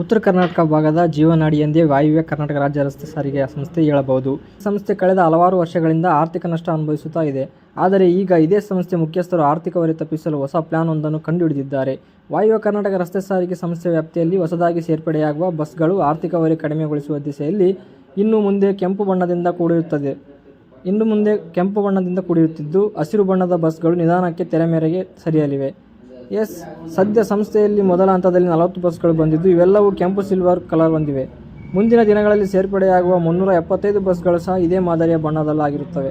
ಉತ್ತರ ಕರ್ನಾಟಕ ಭಾಗದ ಜೀವನಾಡಿ ಎಂದೇ ವಾಯುವ್ಯ ಕರ್ನಾಟಕ ರಾಜ್ಯ ರಸ್ತೆ ಸಾರಿಗೆ ಸಂಸ್ಥೆ ಹೇಳಬಹುದು. ಸಂಸ್ಥೆ ಕಳೆದ ಹಲವಾರು ವರ್ಷಗಳಿಂದ ಆರ್ಥಿಕ ನಷ್ಟ ಅನುಭವಿಸುತ್ತಾ ಇದೆ. ಆದರೆ ಈಗ ಇದೇ ಸಂಸ್ಥೆ ಮುಖ್ಯಸ್ಥರು ಆರ್ಥಿಕ ಹೊರೆ ತಪ್ಪಿಸಲು ಹೊಸ ಪ್ಲಾನ್ ಒಂದನ್ನು ಕಂಡುಹಿಡಿದಿದ್ದಾರೆ. ವಾಯುವ್ಯ ಕರ್ನಾಟಕ ರಸ್ತೆ ಸಾರಿಗೆ ಸಂಸ್ಥೆ ವ್ಯಾಪ್ತಿಯಲ್ಲಿ ಹೊಸದಾಗಿ ಸೇರ್ಪಡೆಯಾಗುವ ಬಸ್ಗಳು ಆರ್ಥಿಕ ಹೊರೆ ಕಡಿಮೆಗೊಳಿಸುವ ದಿಸೆಯಲ್ಲಿ ಇನ್ನು ಮುಂದೆ ಕೆಂಪು ಬಣ್ಣದಿಂದ ಕೂಡಿರುತ್ತದೆ. ಇನ್ನು ಮುಂದೆ ಕೆಂಪು ಬಣ್ಣದಿಂದ ಕೂಡಿರುತ್ತಿದ್ದು ಹಸಿರು ಬಣ್ಣದ ಬಸ್ಗಳು ನಿಧಾನಕ್ಕೆ ತೆರೆಮೆರೆಗೆ ಸರಿಯಲಿವೆ. ಎಸ್, ಸದ್ಯ ಸಂಸ್ಥೆಯಲ್ಲಿ ಮೊದಲ ಹಂತದಲ್ಲಿ ನಲವತ್ತು ಬಸ್ಗಳು ಬಂದಿದ್ದು, ಇವೆಲ್ಲವೂ ಕೆಂಪು ಸಿಲ್ವರ್ ಕಲರ್ ಹೊಂದಿವೆ. ಮುಂದಿನ ದಿನಗಳಲ್ಲಿ ಸೇರ್ಪಡೆಯಾಗುವ ಮುನ್ನೂರ ಎಪ್ಪತ್ತೈದು ಬಸ್ಗಳು ಸಹ ಇದೇ ಮಾದರಿಯ ಬಣ್ಣದಲ್ಲಾಗಿರುತ್ತವೆ.